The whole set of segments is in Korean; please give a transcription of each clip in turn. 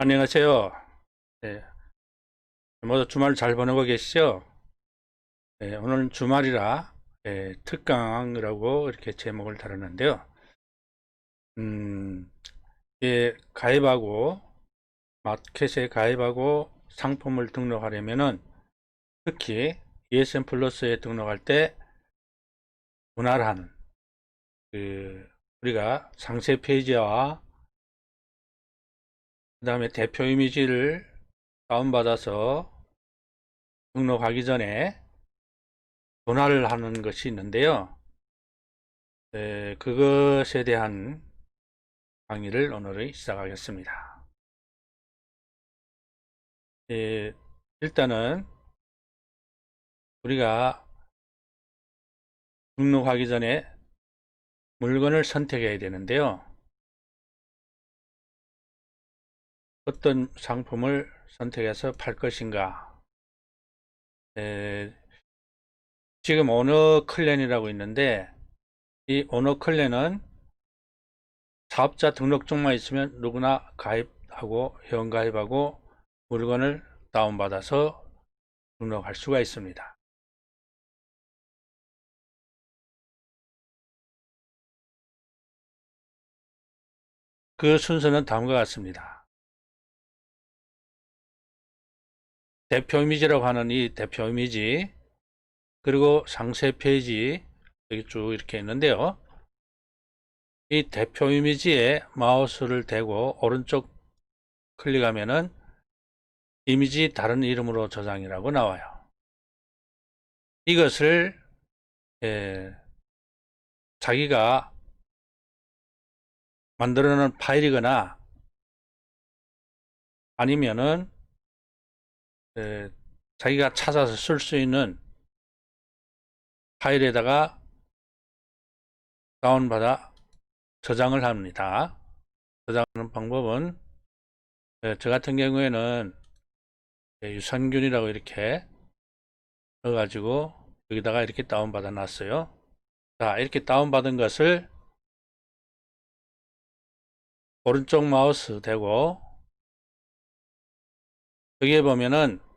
안녕하세요. 네, 모두 주말 잘 보내고 계시죠? 네, 오늘 주말이라 네, 특강이라고 이렇게 제목을 달았는데요. 음, 예, 가입하고 마켓에 가입하고 상품을 등록하려면은 특히 ESM 플러스에 등록할 때 분할하는 그 우리가 상세 페이지와 그 다음에 대표 이미지를 다운받아서 등록하기 전에 분할을 하는 것이 있는데요. 에, 그것에 대한 강의를 오늘 시작하겠습니다. 에, 일단은 우리가 등록하기 전에 물건을 선택해야 되는데요. 어떤 상품을 선택해서 팔 것인가. 에, 지금 오너 클랜이라고 있는데 이 오너 클랜은 사업자 등록증만 있으면 누구나 가입하고 회원 가입하고 물건을 다운받아서 등록할 수가 있습니다. 그 순서는 다음과 같습니다. 대표 이미지라고 하는 이 대표 이미지 그리고 상세 페이지 여기 쭉 이렇게 있는데요. 이 대표 이미지에 마우스를 대고 오른쪽 클릭하면은 이미지 다른 이름으로 저장이라고 나와요. 이것을 예, 자기가 만들어 놓은 파일이거나 아니면은 에, 자기가 찾아서 쓸 수 있는 파일에다가 다운받아 저장을 합니다. 저장하는 방법은 에, 저 같은 경우에는 에, 유산균이라고 이렇게 넣어가지고 여기다가 이렇게 다운받아 놨어요. 자, 이렇게 다운받은 것을 오른쪽 마우스 대고 여기에 보면은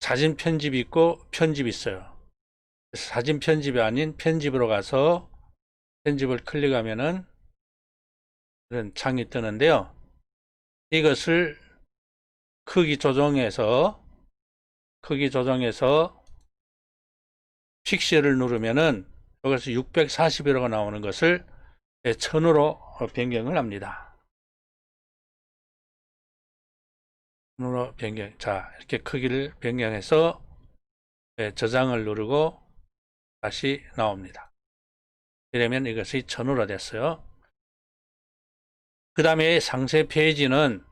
사진 편집 있고 편집 있어요. 사진 편집이 아닌 편집으로 가서 편집을 클릭하면은 이런 창이 뜨는데요. 이것을 크기 조정해서 크기 조정해서 픽셀을 누르면은 여기서 640이라고 나오는 것을 1000으로 변경을 합니다. 으로 변경. 자, 이렇게 크기를 변경해서 네, 저장을 누르고 다시 나옵니다. 이러면 이것이 전후로 됐어요. 그 다음에 상세 페이지는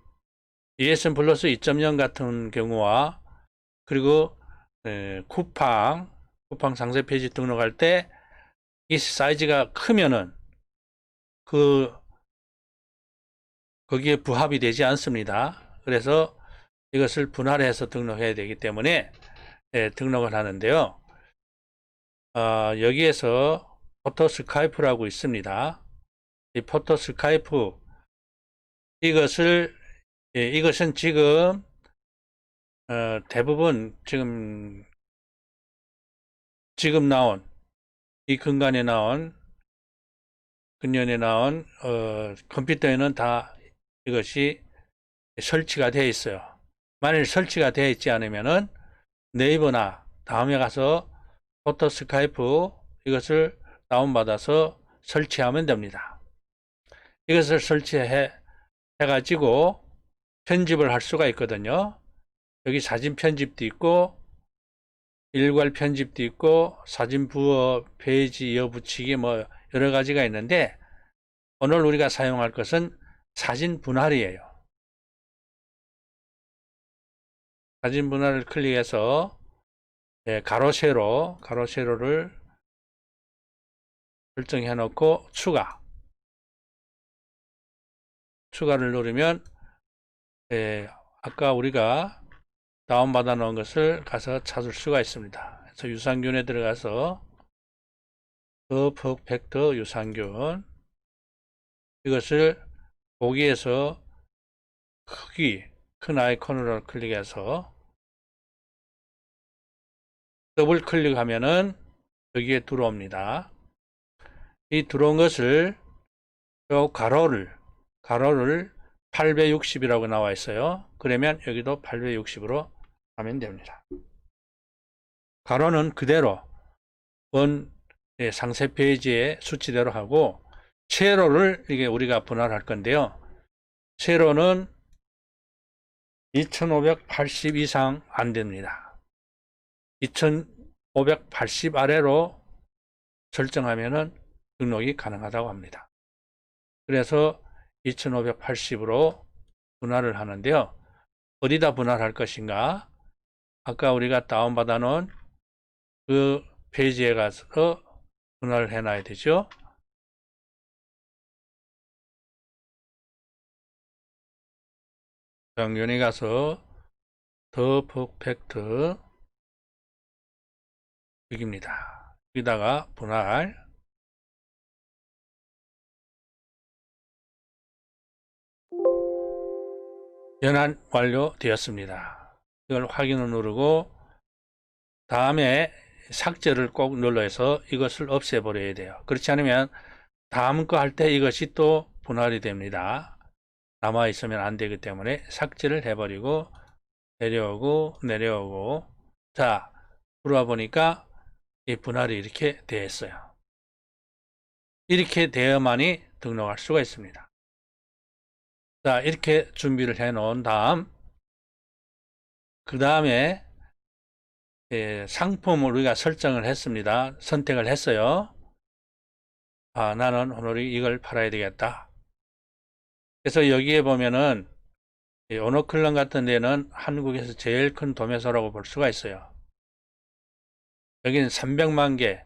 ESM 플러스 2.0 같은 경우와 그리고 에, 쿠팡, 쿠팡 상세 페이지 등록할 때 이 사이즈가 크면은 그 거기에 부합이 되지 않습니다. 그래서 이것을 분할해서 등록해야 되기 때문에 예, 등록을 하는데요. 어, 여기에서 포토 스카이프라고 있습니다. 이 포토 스카이프 이것을 예, 이것은 지금 어, 대부분 지금 지금 나온 이 근간에 나온 근년에 나온 어, 컴퓨터에는 다 이것이 설치가 되어 있어요. 만일 설치가 되어 있지 않으면은 네이버나 다음에 가서 포토 스카이프 이것을 다운받아서 설치하면 됩니다. 이것을 설치해 해가지고 편집을 할 수가 있거든요. 여기 사진 편집도 있고 일괄 편집도 있고 사진 부어 페이지 이어붙이기 뭐 여러 가지가 있는데 오늘 우리가 사용할 것은 사진 분할이에요. 사진 분할을 클릭해서 예, 가로 세로 가로 세로를 설정해 놓고 추가 추가를 누르면 예, 아까 우리가 다운받아 놓은 것을 가서 찾을 수가 있습니다. 그래서 유산균에 들어가서 더 퍼펙트 유산균 이것을 보기에서 크기 큰 아이콘으로 클릭해서 더블 클릭하면은 여기에 들어옵니다. 이 들어온 것을 요 가로를 가로를 860이라고 나와 있어요. 그러면 여기도 860으로 하면 됩니다. 가로는 그대로 원 예, 상세 페이지의 수치대로 하고 세로를 이게 우리가 분할할 건데요. 세로는 2580 이상 안 됩니다. 2580 아래로 설정하면은 등록이 가능하다고 합니다. 그래서 2580으로 분할을 하는데요. 어디다 분할할 것인가? 아까 우리가 다운받아 놓은 그 페이지에 가서 분할을 해 놔야 되죠. 정연히 가서 더 퍼펙트 여기입니다. 여기다가 분할 연한 완료되었습니다. 이걸 확인을 누르고 다음에 삭제를 꼭 눌러서 이것을 없애버려야 돼요. 그렇지 않으면 다음 거 할 때 이것이 또 분할이 됩니다. 남아 있으면 안 되기 때문에 삭제를 해버리고 내려오고 내려오고 자 들어와 보니까 이 분할이 이렇게 되어 있어요. 이렇게 되어만이 등록할 수가 있습니다. 자 이렇게 준비를 해 놓은 다음 그 다음에 예, 상품을 우리가 설정을 했습니다. 선택을 했어요. 아, 나는 오늘 이걸 팔아야 되겠다. 그래서 여기에 보면은 이 오너클런 같은 데는 한국에서 제일 큰 도매소라고 볼 수가 있어요. 여기는 300만 개,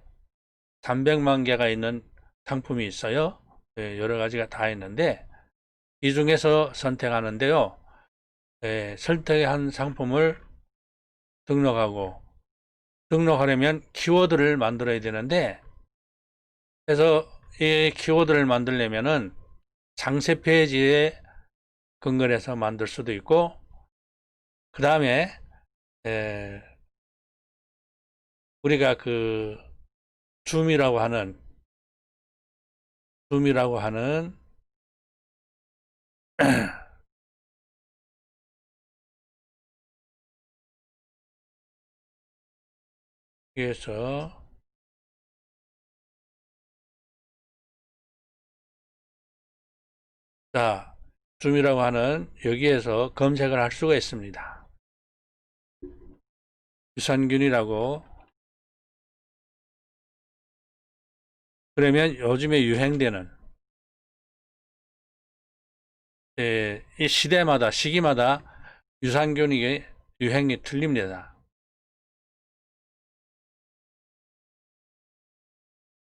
300만 개가 있는 상품이 있어요. 예, 여러 가지가 다 있는데 이 중에서 선택하는데요. 예, 선택한 상품을 등록하고 등록하려면 키워드를 만들어야 되는데 그래서 이 키워드를 만들려면은 상세 페이지에 근거해서 만들 수도 있고 그 다음에 우리가 그 줌이라고 하는 줌이라고 하는 여기에서 자, 줌이라고 하는 여기에서 검색을 할 수가 있습니다. 유산균이라고 그러면 요즘에 유행되는 예, 이 시대마다 시기마다 유산균이 유행이 틀립니다.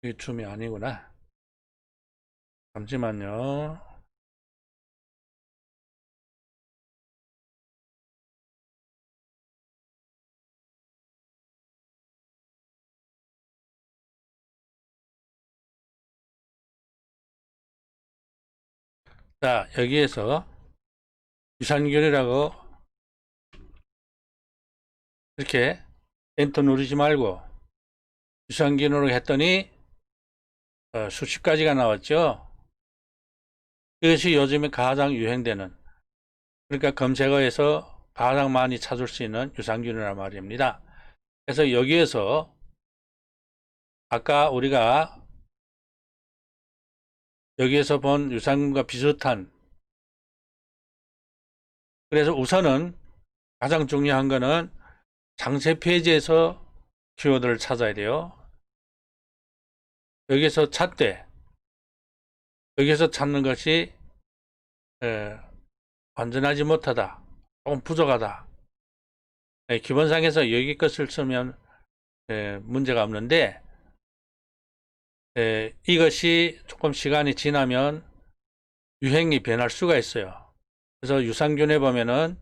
이게 줌이 아니구나. 잠시만요. 자, 여기에서 유산균이라고 이렇게 엔터 누르지 말고 유산균으로 했더니 어, 수십 가지가 나왔죠. 이것이 요즘에 가장 유행되는 그러니까 검색어에서 가장 많이 찾을 수 있는 유산균이란 말입니다. 그래서 여기에서 아까 우리가 여기에서 본 유산균과 비슷한 그래서 우선은 가장 중요한 거는 장세 페이지에서 키워드를 찾아야 돼요. 여기서 찾되 여기서 찾는 것이 에, 완전하지 못하다 조금 부족하다 에, 기본상에서 여기 것을 쓰면 에, 문제가 없는데 에, 이것이 조금 시간이 지나면 유행이 변할 수가 있어요 그래서 유산균에 보면은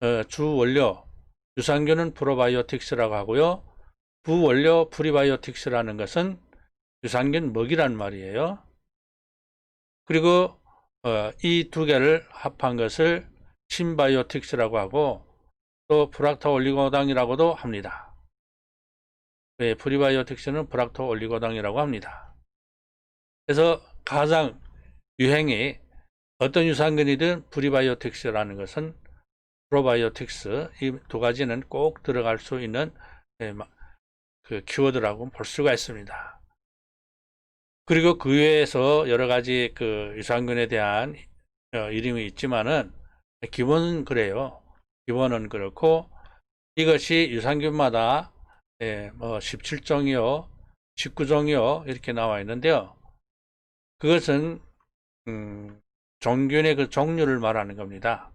어, 주 원료 유산균은 프로바이오틱스라고 하고요 부원료 프리바이오틱스라는 것은 유산균 먹이란 말이에요. 그리고 어, 이 두 개를 합한 것을 신바이오틱스라고 하고 또 프락토 올리고당이라고도 합니다. 네, 프리바이오틱스는 프락토 올리고당이라고 합니다. 그래서 가장 유행이 어떤 유산균이든 프리바이오틱스라는 것은 프로바이오틱스 이 두 가지는 꼭 들어갈 수 있는 예, 마- 그 키워드라고 볼 수가 있습니다. 그리고 그 외에서 여러 가지 그 유산균에 대한 어, 이름이 있지만은 기본은 그래요. 기본은 그렇고 이것이 유산균마다 예, 뭐 17종이요, 19종이요 이렇게 나와 있는데요. 그것은 음, 종균의 그 종류를 말하는 겁니다.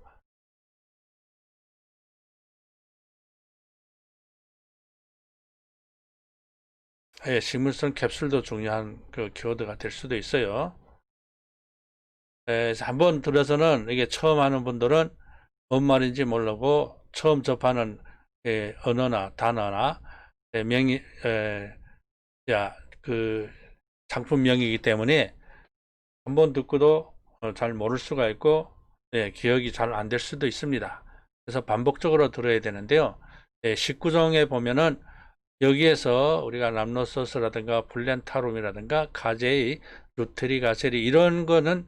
예, 식물성 캡슐도 중요한 그 키워드가 될 수도 있어요. 예, 한번 들어서는 이게 처음 하는 분들은 뭔 말인지 모르고 처음 접하는 예, 언어나 단어나 예, 명이 예, 야, 그 상품 명이기 때문에 한 번 듣고도 어, 잘 모를 수가 있고 예, 기억이 잘 안 될 수도 있습니다. 그래서 반복적으로 들어야 되는데요. 예, 19종에 보면은 여기에서 우리가 람노소스라든가 플렌타lum이라든가 가제이, 루트리 가세리 이런 거는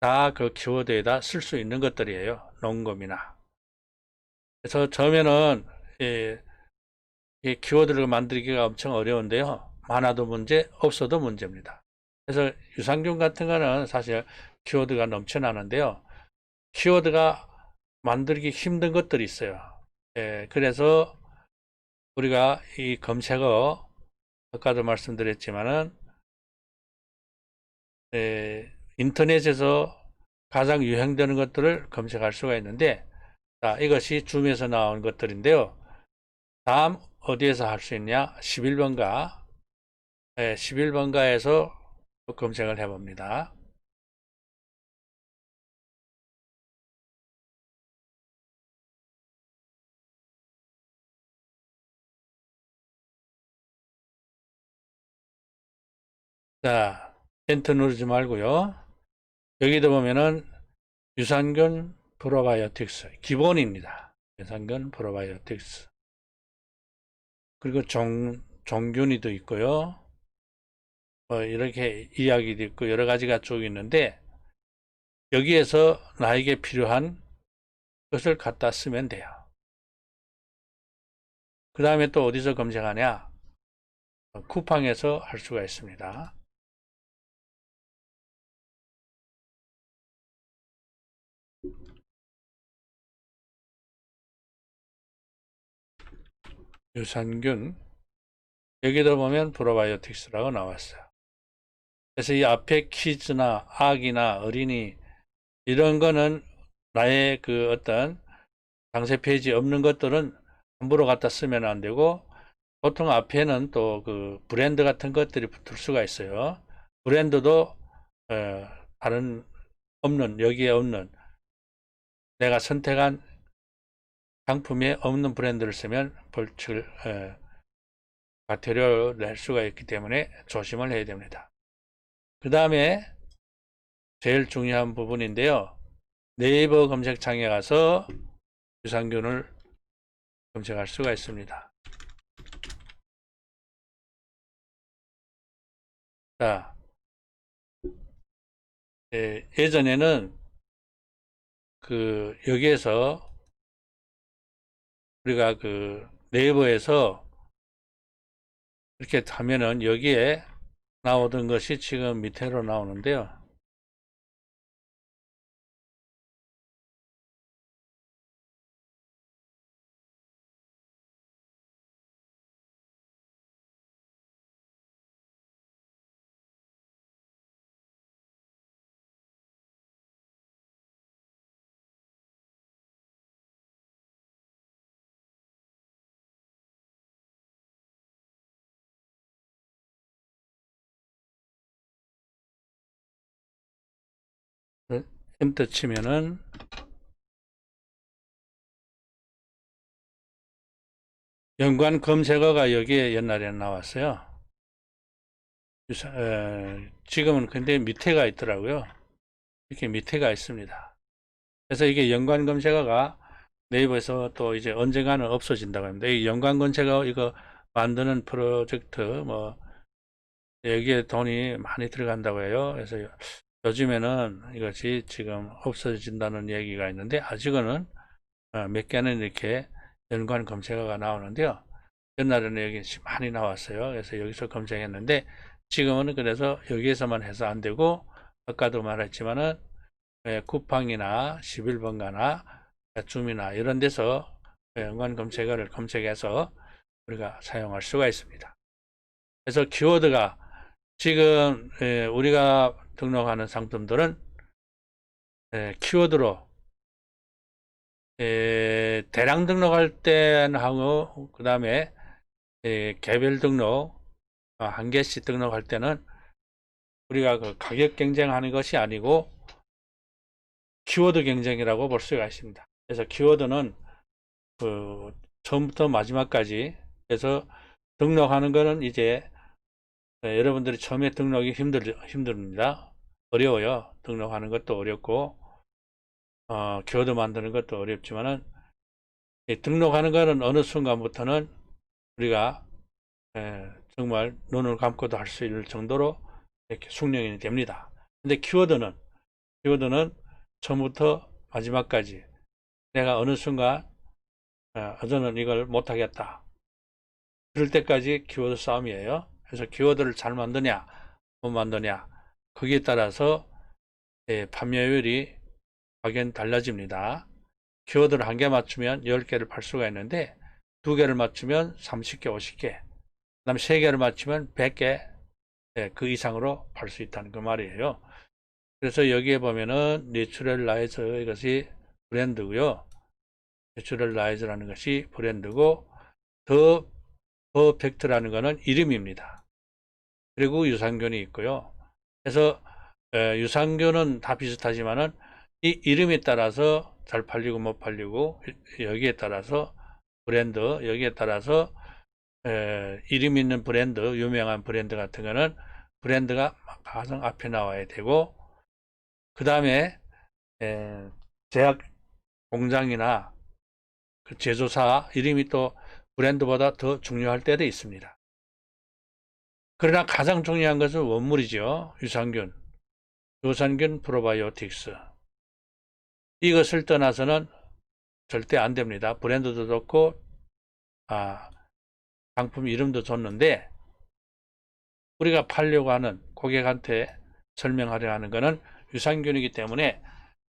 다 그 키워드에다 쓸 수 있는 것들이에요. 농검이나. 그래서 처음에는 이, 이 키워드를 만들기가 엄청 어려운데요. 많아도 문제, 없어도 문제입니다. 그래서 유산균 같은 거는 사실 키워드가 넘쳐나는데요. 키워드가 만들기 힘든 것들이 있어요. 예, 그래서 우리가 이 검색어 아까도 말씀드렸지만은 에, 인터넷에서 가장 유행되는 것들을 검색할 수가 있는데 자, 이것이 줌에서 나온 것들인데요. 다음 어디에서 할 수 있냐? 11번가 예, 11번가에서 검색을 해 봅니다. 자, 엔터 누르지 말고요. 여기도 보면은 유산균 프로바이오틱스 기본입니다. 유산균 프로바이오틱스 그리고 종, 종균이도 있고요. 뭐 이렇게 이야기도 있고 여러 가지가 쭉 있는데 여기에서 나에게 필요한 것을 갖다 쓰면 돼요. 그 다음에 또 어디서 검색하냐? 쿠팡에서 할 수가 있습니다. 유산균 여기도 보면 프로바이오틱스라고 나왔어요. 그래서 이 앞에 키즈나 아기나 어린이 이런 거는 나의 그 어떤 상세 페이지 없는 것들은 함부로 갖다 쓰면 안 되고 보통 앞에는 또 그 브랜드 같은 것들이 붙을 수가 있어요. 브랜드도 어, 다른 없는 여기에 없는 내가 선택한 상품에 없는 브랜드를 쓰면 벌칙을 에, 과태료를 낼 수가 있기 때문에 조심을 해야 됩니다. 그 다음에 제일 중요한 부분인데요. 네이버 검색창에 가서 유산균을 검색할 수가 있습니다. 자, 예, 예전에는 그 여기에서 우리가 그 네이버에서 이렇게 하면은 여기에 나오던 것이 지금 밑으로 나오는데요. 엔터 치면은 연관 검색어가 여기에 옛날에는 나왔어요. 지금은 근데 밑에가 있더라고요. 이렇게 밑에가 있습니다. 그래서 이게 연관 검색어가 네이버에서 또 이제 언젠가는 없어진다고 합니다. 이 연관 검색어 이거 만드는 프로젝트 뭐 여기에 돈이 많이 들어간다고 해요. 그래서 요- 요즘에는 이것이 지금 없어진다는 얘기가 있는데 아직은 어, 몇 개는 이렇게 연관 검색어가 나오는데요. 옛날에는 여기 많이 나왔어요. 그래서 여기서 검색했는데 지금은 그래서 여기에서만 해서 안 되고 아까도 말했지만은 예, 쿠팡이나 11번가나 줌이나 이런 데서 연관 검색어를 검색해서 우리가 사용할 수가 있습니다. 그래서 키워드가 지금 예, 우리가 등록하는 상품들은 예, 키워드로 예, 대량 등록할 때는 하고 그 다음에 예, 개별 등록 어, 한 개씩 등록할 때는 우리가 그 가격 경쟁하는 것이 아니고 키워드 경쟁이라고 볼 수가 있습니다. 그래서 키워드는 그 처음부터 마지막까지 그래서 등록하는 거는 이제 예, 여러분들이 처음에 등록이 힘들 힘듭니다. 어려워요. 등록하는 것도 어렵고 어, 키워드 만드는 것도 어렵지만은 이 등록하는 거는 어느 순간부터는 우리가 에, 정말 눈을 감고도 할 수 있을 정도로 이렇게 숙련이 됩니다. 근데 키워드는 키워드는 처음부터 마지막까지 내가 어느 순간 어, 저는 이걸 못하겠다. 그럴 때까지 키워드 싸움이에요. 그래서 키워드를 잘 만드냐 못 만드냐 거기에 따라서 예, 판매율이 확연 달라집니다. 키워드를 한 개 맞추면 10개를 팔 수가 있는데 두 개를 맞추면 30개, 50개 그 다음에 세 개를 맞추면 100개 예, 그 이상으로 팔 수 있다는 그 말이에요. 그래서 여기에 보면은 내추럴 라이즈 이것이 브랜드고요. 내추럴 라이즈라는 것이 브랜드고 더 퍼펙트라는 것은 이름입니다. 그리고 유산균이 있고요. 그래서 에, 유산균은 다 비슷하지만은 이 이름에 따라서 잘 팔리고 못 팔리고 여기에 따라서 브랜드 여기에 따라서 에, 이름 있는 브랜드 유명한 브랜드 같은 거는 브랜드가 가장 앞에 나와야 되고 그 다음에 제약 공장이나 그 제조사 이름이 또 브랜드보다 더 중요할 때도 있습니다. 그러나 가장 중요한 것은 원물이죠. 유산균, 유산균 프로바이오틱스. 이것을 떠나서는 절대 안 됩니다. 브랜드도 좋고, 아, 상품 이름도 좋는데, 우리가 팔려고 하는 고객한테 설명하려 하는 것은 유산균이기 때문에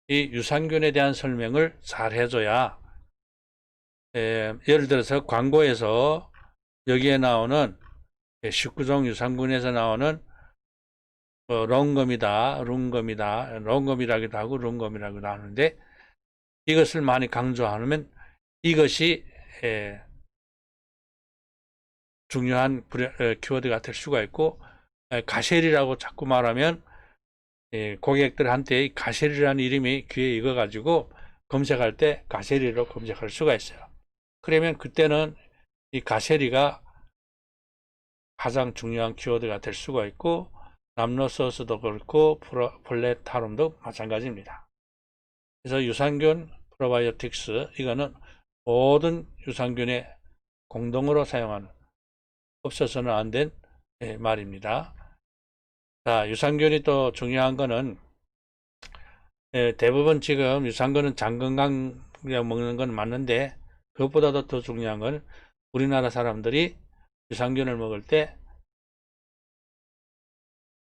이 유산균에 대한 설명을 잘 해줘야, 에, 예를 들어서 광고에서 여기에 나오는 19종 유산균에서 나오는 어, 롱검이다, 룽검이다, 롱검이라기도 하고 룽검이라기도 하는데 이것을 많이 강조하면 이것이 에, 중요한 브레- 에, 키워드가 될 수가 있고 에, 가셀이라고 자꾸 말하면 에, 고객들한테 이 가셀이라는 이름이 귀에 익어가지고 검색할 때 가셀이로 검색할 수가 있어요. 그러면 그때는 이 가셀이가 가장 중요한 키워드가 될 수가 있고 남노소스도 그렇고 플레타lum도 마찬가지입니다. 그래서 유산균 프로바이오틱스 이거는 모든 유산균에 공동으로 사용하는 없어서는 안 된 말입니다. 자, 유산균이 또 중요한 거는 예, 대부분 지금 유산균은 장 건강 먹는 건 맞는데 그것보다도 더 중요한 건 우리나라 사람들이 유산균을 먹을 때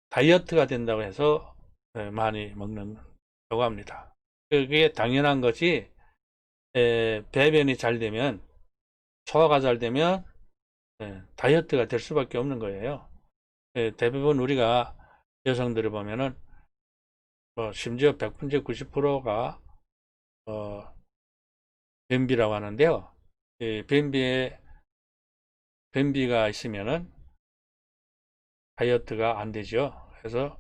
다이어트가 된다고 해서 예, 많이 먹는다고 합니다. 그게 당연한 것이 에, 배변이 잘 되면 소화가 잘 되면 예, 다이어트가 될 수밖에 없는 거예요. 예, 대부분 우리가 여성들을 보면은 뭐 심지어 100분의 90%가 어, 변비라고 하는데요. 이 변비에 변비가 있으면은 다이어트가 안 되죠. 그래서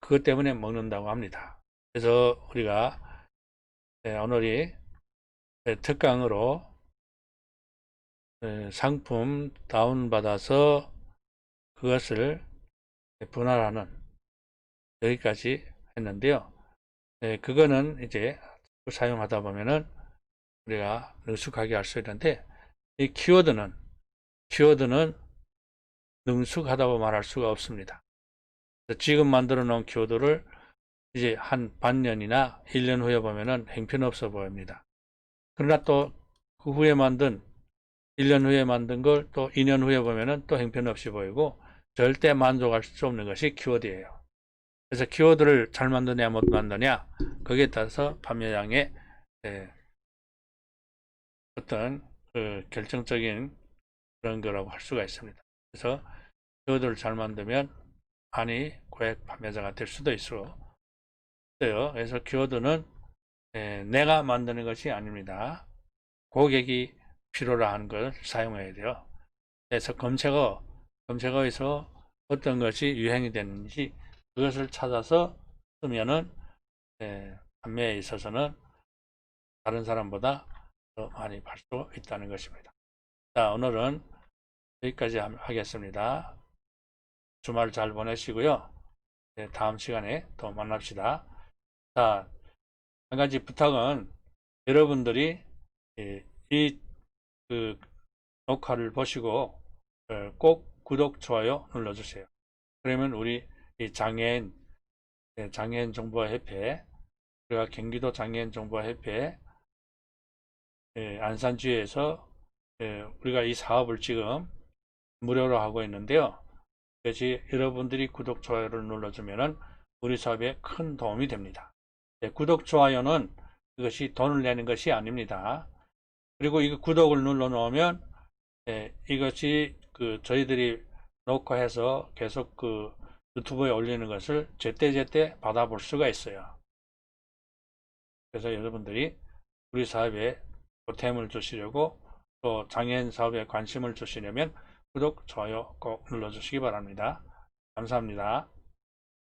그것 때문에 먹는다고 합니다. 그래서 우리가 네, 오늘이 네, 특강으로 네, 상품 다운받아서 그것을 분할하는 여기까지 했는데요. 네, 그거는 이제 사용하다 보면은 우리가 능숙하게 할 수 있는데 이 키워드는 키워드는 능숙하다고 말할 수가 없습니다. 지금 만들어 놓은 키워드를 이제 한 반년이나 1년 후에 보면은 형편없어 보입니다. 그러나 또 그 후에 만든 1년 후에 만든 걸 또 2년 후에 보면은 또 형편없이 보이고 절대 만족할 수 없는 것이 키워드예요. 그래서 키워드를 잘 만드냐 못 만드냐 거기에 따라서 판매량의 예, 어떤 그 결정적인 그런 거라고 할 수가 있습니다. 그래서 키워드를 잘 만들면 많이 고액 판매자가 될 수도 있어요. 그래서 키워드는 예, 내가 만드는 것이 아닙니다. 고객이 필요로 하는 걸 사용해야 돼요. 그래서 검색어, 검색어에서 어떤 것이 유행이 되는지 그것을 찾아서 쓰면은 예, 판매에 있어서는 다른 사람보다 더 많이 팔 수 있다는 것입니다. 자, 오늘은 여기까지 함- 하겠습니다. 주말 잘 보내시고요. 네, 다음 시간에 또 만납시다. 자, 한 가지 부탁은 여러분들이 이, 이, 그, 녹화를 보시고 어, 꼭 구독, 좋아요 눌러주세요. 그러면 우리 이 장애인, 예, 장애인 정보화 협회, 우리가 경기도 장애인 정보화 협회, 예, 안산주에서 예, 우리가 이 사업을 지금 무료로 하고 있는데요. 그래서 여러분들이 구독, 좋아요를 눌러주면은 우리 사업에 큰 도움이 됩니다. 예, 구독, 좋아요는 그것이 돈을 내는 것이 아닙니다. 그리고 이거 구독을 눌러 놓으면 예, 이것이 그 저희들이 녹화해서 계속 그 유튜브에 올리는 것을 제때제때 받아볼 수가 있어요. 그래서 여러분들이 우리 사업에 보탬을 주시려고 또 장애인 사업에 관심을 주시려면 구독, 좋아요 꼭 눌러주시기 바랍니다. 감사합니다.